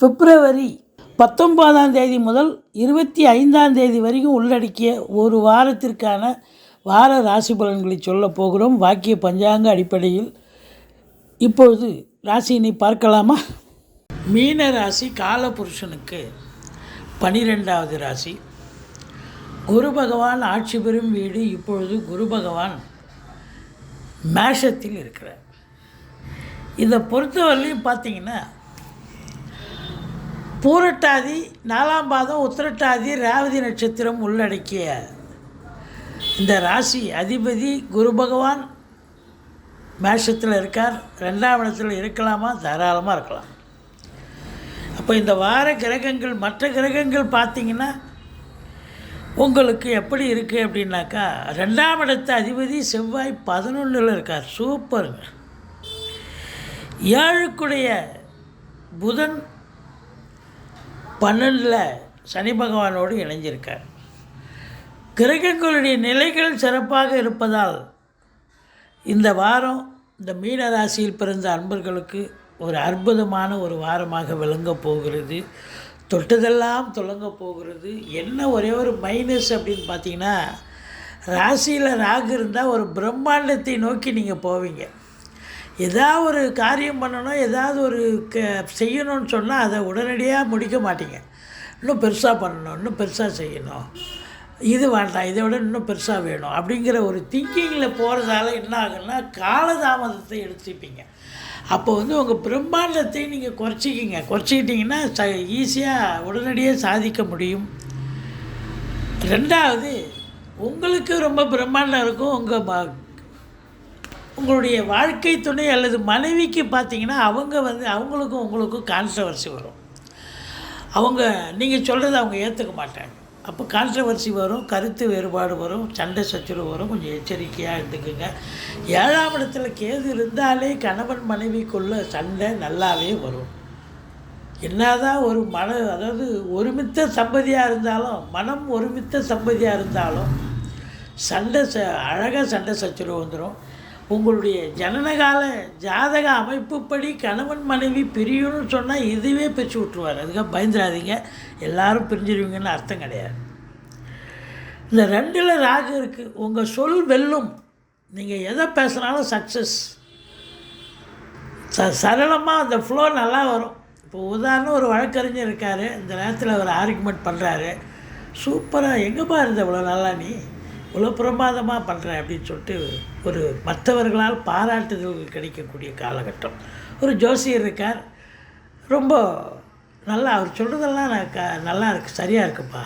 பிப்ரவரி பத்தொன்பதாம் தேதி முதல் இருபத்தி ஐந்தாம் தேதி வரைக்கும் உள்ளடக்கிய ஒரு வாரத்திற்கான வார ராசி பலன்களை சொல்ல போகிறோம். வாக்கிய பஞ்சாங்க அடிப்படையில் இப்பொழுது ராசியினை பார்க்கலாமா? மீன ராசி காலபுருஷனுக்கு பனிரெண்டாவது ராசி. குரு பகவான் ஆட்சி பெறும் வீடு இப்பொழுது குரு பகவான் மேஷத்தில் இருக்கிறார். இதை பொறுத்தவரையிலையும் பார்த்தீங்கன்னா பூரட்டாதி நாலாம் பாதம் உத்திரட்டாதி ரேவதி நட்சத்திரம் உள்ளடக்கிய இந்த ராசி அதிபதி குரு பகவான் மேஷத்தில் இருக்கார். ரெண்டாம் இடத்தில் இருக்கலாமா? தாராளமாக இருக்கலாம். அப்போ இந்த வார கிரகங்கள் மற்ற கிரகங்கள் பார்த்தீங்கன்னா உங்களுக்கு எப்படி இருக்குது அப்படின்னாக்கா ரெண்டாம் இடத்து அதிபதி செவ்வாய் பதினொன்றில் இருக்கார். சூப்பருங்க. ஏழுக்குடைய புதன் பன்னெண்டில் சனி பகவானோடு இணைஞ்சிருக்கார். கிரகங்களுடைய நிலைகள் சிறப்பாக இருப்பதால் இந்த வாரம் இந்த மீன ராசியில் பிறந்த அன்பர்களுக்கு ஒரு அற்புதமான ஒரு வாரமாக விளங்கப் போகிறது. தொட்டதெல்லாம் தொடங்க போகிறது. என்ன ஒரே ஒரு மைனஸ் அப்படின்னு பார்த்தீங்கன்னா ராசியில் ராகு இருந்தால் ஒரு பிரம்மாண்டத்தை நோக்கி நீங்கள் போவீங்க. ஏதாவது ஒரு காரியம் பண்ணணும் ஏதாவது ஒரு க செய்யணும்னு சொன்னால் அதை உடனடியாக முடிக்க மாட்டீங்க. இன்னும் பெருசாக பண்ணணும் இன்னும் பெருசாக செய்யணும். இது வேண்டாம் இதை விட இன்னும் பெருசாக வேணும் அப்படிங்கிற ஒரு திங்கிங்கில் போகிறதால என்ன ஆகுன்னா காலதாமதத்தை எடுத்துப்பீங்க. அப்போ வந்து உங்கள் பிரம்மாண்டத்தை நீங்கள் குறைச்சிக்கிங்க. குறைச்சிக்கிட்டிங்கன்னா ச ஈஸியாக உடனடியாக சாதிக்க முடியும். ரெண்டாவது உங்களுக்கு ரொம்ப பிரம்மாண்டம் இருக்கும் உங்கள் உங்களுடைய வாழ்க்கை துணை அல்லது மனைவிக்கு பார்த்தீங்கன்னா அவங்க வந்து அவங்களுக்கும் உங்களுக்கும் கான்ட்ரவர்சி வரும். அவங்க நீங்கள் சொல்கிறத அவங்க ஏற்றுக்க மாட்டாங்க. அப்போ கான்ட்ரவர்சி வரும் கருத்து வேறுபாடு வரும் சண்டை சச்சுரவு வரும் கொஞ்சம் எச்சரிக்கையாக இருந்துக்குங்க. ஏழாம் இடத்துல கேது இருந்தாலே கணவன் மனைவிக்குள்ள சண்டை நல்லாவே வரும். என்னதான் ஒரு மன அதாவது ஒருமித்த சம்பதியாக இருந்தாலும் மனம் ஒருமித்த சம்பதியாக இருந்தாலும் சண்டை ச அழகாக சண்டை சச்சுரவு வந்துடும் உங்களுடைய ஜனனகால ஜாதக அமைப்புப்படி கணவன் மனைவி பிரியும்னு சொன்னால் இதுவே பிரித்து விட்ருவார் அதுக்காக பயந்துடாதீங்க. எல்லாரும் பிரிஞ்சிருவீங்கன்னு அர்த்தம் கிடையாது. இந்த ரெண்டில் ராகு இருக்குது உங்கள் சொல் வெல்லும். நீங்கள் எதை பேசுனாலும் சக்ஸஸ் ச சரளமாக அந்த ஃப்ளோ நல்லா வரும். இப்போ உதாரணம் ஒரு வழக்கறிஞர் இருக்கார். இந்த நேரத்தில் அவர் ஆர்குமெண்ட் பண்ணுறாரு சூப்பராக எங்கேப்பா இருந்த இவ்வளோ நல்லா நீ? இவ்வளோ பிரமாதமாக பண்ணுறேன் அப்படின்னு சொல்லிட்டு ஒரு மற்றவர்களால் பாராட்டுதல்கள் கிடைக்கக்கூடிய காலகட்டம். ஒரு ஜோசியர் இருக்கார். ரொம்ப நல்லா அவர் சொல்கிறதெல்லாம் நான் க நல்லா இருக்கு சரியாக இருக்குப்பா.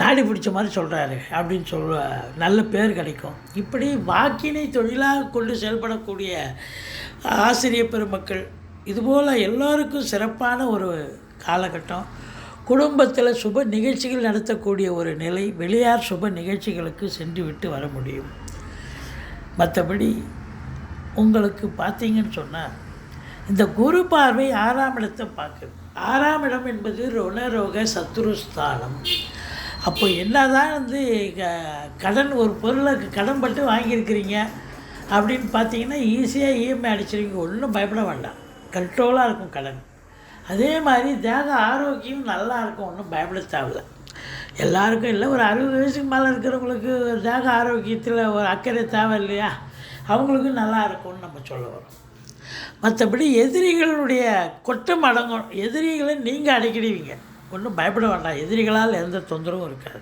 நாடி பிடிச்ச மாதிரி சொல்கிறாரு அப்படின்னு சொல்ல நல்ல பேர் கிடைக்கும். இப்படி வாக்கினை தொழிலாக கொண்டு செயல்படக்கூடிய ஆசிரியர் பெருமக்கள் இதுபோல் எல்லோருக்கும் சிறப்பான ஒரு காலகட்டம். குடும்பத்தில் சுப நிகழ்ச்சிகள் நடத்தக்கூடிய ஒரு நிலை வெளியார் சுப நிகழ்ச்சிகளுக்கு சென்று விட்டு வர முடியும். மற்றபடி உங்களுக்கு பார்த்தீங்கன்னு சொன்னால் இந்த குரு பார்வை ஆறாம் இடத்தை பார்க்குது. ஆறாம் இடம் என்பது ருணரோக சத்துருஸ்தானம். அப்போ என்ன தான் வந்து கடன் ஒரு பொருளை கடன் பட்டு வாங்கியிருக்கிறீங்க அப்படின்னு பார்த்தீங்கன்னா ஈஸியாக இஎம்ஐ அடிச்சிருவீங்க. ஒன்றும் பயப்பட வேண்டாம். கண்ட்ரோலாக இருக்கும் கடன். அதே மாதிரி தேக ஆரோக்கியம் நல்லா இருக்கும். ஒன்றும் பயப்பட தேவையில்ல. எல்லாருக்கும் இல்லை. ஒரு அறுபது வயசுக்கு மேலே இருக்கிறவங்களுக்கு தேக ஆரோக்கியத்தில் ஒரு அக்கறை தேவை இல்லையா அவங்களுக்கும் நல்லா இருக்கும்னு நம்ம சொல்ல வரோம். மற்றபடி எதிரிகளுடைய கொட்டம் அடங்கும். எதிரிகளை நீங்கள் அடைக்கிடுவீங்க. ஒன்றும் பயப்பட வேண்டாம். எதிரிகளால் எந்த தொந்தரவும் இருக்காது.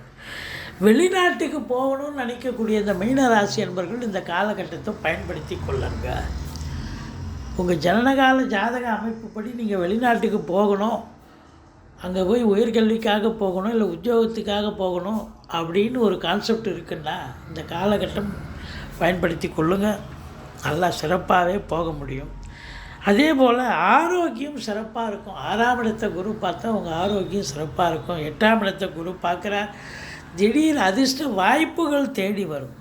வெளிநாட்டுக்கு போகணும்னு நினைக்கக்கூடிய இந்த மீனராசி என்பவர்கள் இந்த காலகட்டத்தை பயன்படுத்தி கொள்ளுங்கள் உங்கள் ஜனனகால ஜாதக அமைப்புப்படி நீங்கள் வெளிநாட்டுக்கு போகணும். அங்கே போய் உயர்கல்விக்காக போகணும் இல்லை உத்தியோகத்துக்காக போகணும் அப்படின்னு ஒரு கான்செப்ட் இருக்குன்னா இந்த காலகட்டம் பயன்படுத்தி கொள்ளுங்கள் நல்லா சிறப்பாகவே போக முடியும். அதே போல் ஆரோக்கியம் சிறப்பாக இருக்கும். ஆறாம் இடத்த குரு பார்த்தா உங்கள் ஆரோக்கியம் சிறப்பாக இருக்கும். எட்டாம் இடத்த குரு பார்க்குறார். திடீர் அதிர்ஷ்ட வாய்ப்புகள் தேடி வரும்.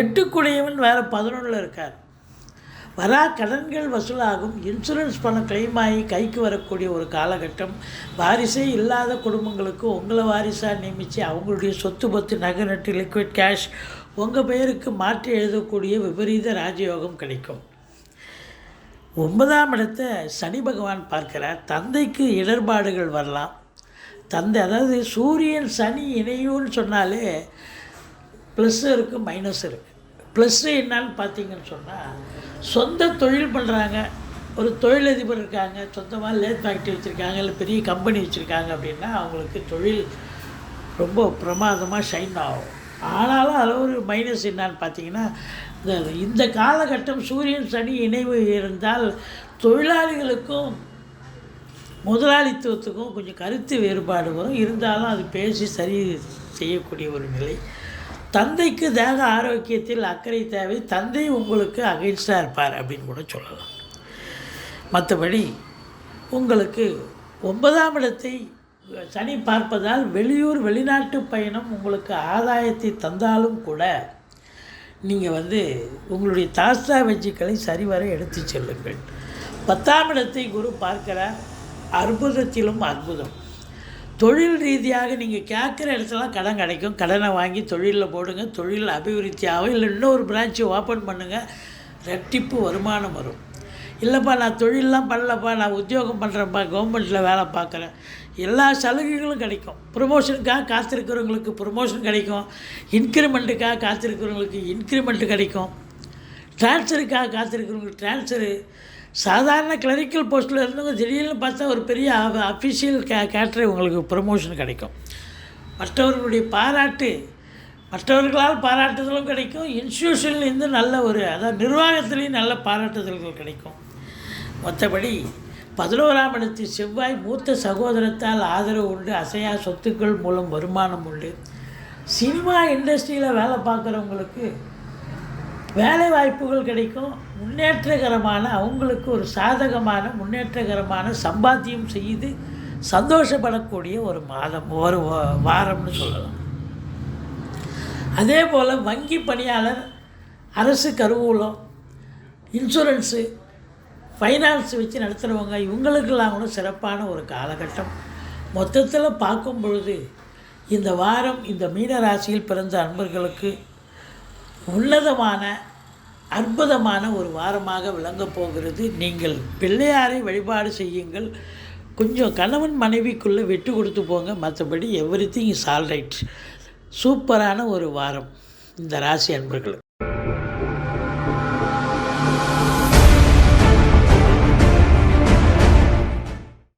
எட்டுக்குடையவன் வேறு பதினொன்றில் இருக்கார். வரா கடன்கள் வசூலாகும். இன்சூரன்ஸ் பணம் கிளைம் ஆகி கைக்கு வரக்கூடிய ஒரு காலகட்டம். வாரிசே இல்லாத குடும்பங்களுக்கு உங்களை வாரிசாக நியமித்து அவங்களுடைய சொத்து பத்து நகை நட்டு லிக்விட் கேஷ் உங்கள் பெயருக்கு மாற்றி எழுதக்கூடிய விபரீத ராஜயோகம் கிடைக்கும். ஒன்பதாம் இடத்தை சனி பகவான் பார்க்கிறார். தந்தைக்கு இடர்பாடுகள் வரலாம். தந்தை அதாவது சூரியன் சனி இணையும்னு சொன்னாலே ப்ளஸ்ஸும் இருக்குது மைனஸும் இருக்குது ப்ளஸ்ஸு என்னன்னு பார்த்தீங்கன்னு சொன்னால் சொந்த தொழில் பண்ணுறாங்க ஒரு தொழிலதிபர் இருக்காங்க சொந்தமாக லேத் ஃபேக்ட்ரி வச்சுருக்காங்க இல்லை பெரிய கம்பெனி வச்சுருக்காங்க அப்படின்னா அவங்களுக்கு தொழில் ரொம்ப பிரமாதமாக ஷைன் ஆகும். ஆனாலும் அதில் ஒரு மைனஸ் என்னான்னு பார்த்தீங்கன்னா இந்த இந்த காலகட்டம் சூரியன் சனி இணைவு இருந்தால் தொழிலாளிகளுக்கும் முதலாளித்துவத்துக்கும் கொஞ்சம் கருத்து வேறுபாடு வரும். இருந்தாலும் அது பேசி சரி செய்யக்கூடிய ஒரு நிலை. தந்தைக்கு தேக ஆரோக்கியத்தில் அக்கறை தேவை தந்தை உங்களுக்கு அகைன்ஸ்டாக இருப்பார் அப்படின்னு கூட சொல்லலாம். மற்றபடி உங்களுக்கு ஒன்பதாம் இடத்தை சனி பார்ப்பதால் வெளியூர் வெளிநாட்டு பயணம் உங்களுக்கு ஆதாயத்தை தந்தாலும் கூட நீங்கள் வந்து உங்களுடைய தாஸ்தா வெஜ்ஜுக்களை சரிவர எடுத்து செல்லுங்கள். பத்தாம் இடத்தை குரு பார்க்கிறார். அற்புதத்திலும் அற்புதம். தொழில் ரீதியாக நீங்கள் கேட்குற இடத்துலாம் கடன் கிடைக்கும். கடனை வாங்கி தொழிலில் போடுங்க. தொழில் அபிவிருத்தி ஆகும் இல்லை இன்னொரு பிரான்ச்சு ஓப்பன் பண்ணுங்கள் ரெட்டிப்பு வருமானம் வரும். இல்லைப்பா நான் தொழிலெலாம் பண்ணலப்பா நான் உத்தியோகம் பண்ணுறேன்ப்பா கவர்மெண்ட்டில் வேலை பார்க்குறேன். எல்லா சலுகைகளும் கிடைக்கும். ப்ரொமோஷனுக்காக காத்திருக்கிறவங்களுக்கு ப்ரொமோஷன் கிடைக்கும். இன்க்ரிமெண்ட்டுக்காக காத்திருக்கிறவங்களுக்கு இன்க்ரிமெண்ட்டு கிடைக்கும். ட்ரான்ஸ்ஃபருக்காக காத்திருக்கிறவங்களுக்கு ட்ரான்ஸ்ஃபரு சாதாரண கிளரிக்கல் போஸ்ட்டில் இருந்தவங்க திடீர்னு பார்த்தா ஒரு பெரிய அஃபிஷியல் கே கேட்டரை உங்களுக்கு ப்ரமோஷன் கிடைக்கும். மற்றவர்களுடைய பாராட்டு மற்றவர்களால் பாராட்டுதலும் கிடைக்கும். இன்ஸ்டியூஷன்லேருந்து நல்ல ஒரு அதாவது நிர்வாகத்துலேயும் நல்ல பாராட்டுதல்கள் கிடைக்கும். மற்றபடி பதினோராம் இடத்து செவ்வாய் மூத்த சகோதரத்தால் ஆதரவு உண்டு அசையா சொத்துக்கள் மூலம் வருமானம் உண்டு. சினிமா இண்டஸ்ட்ரியில் வேலை பார்க்குறவங்களுக்கு வேலை வாய்ப்புகள் கிடைக்கும் முன்னேற்றகரமான அவங்களுக்கு ஒரு சாதகமான முன்னேற்றகரமான சம்பாத்தியம் செய்து சந்தோஷப்படக்கூடிய ஒரு மாதம் ஒரு வாரம்னு சொல்லலாம். அதே போல் வங்கி பணியாளர் அரசு கருவூலம் இன்சூரன்ஸு ஃபைனான்ஸ் வச்சு நடத்துகிறவங்க இவங்களுக்கெல்லாம் கூட சிறப்பான ஒரு காலகட்டம். மொத்தத்தில் பார்க்கும் பொழுது இந்த வாரம் இந்த மீன ராசியில் பிறந்த அன்பர்களுக்கு உன்னதமான அற்புதமான ஒரு வாரமாக விளங்கப் போகிறது. நீங்கள் பிள்ளையாரை வழிபாடு செய்யுங்கள். கொஞ்சம் கணவன் மனைவிக்குள்ளே விட்டு கொடுத்து போங்க. மற்றபடி எவ்ரி திங் இஸ் ஆல்ரைட் சூப்பரான ஒரு வாரம். இந்த ராசி அன்பர்களுக்கு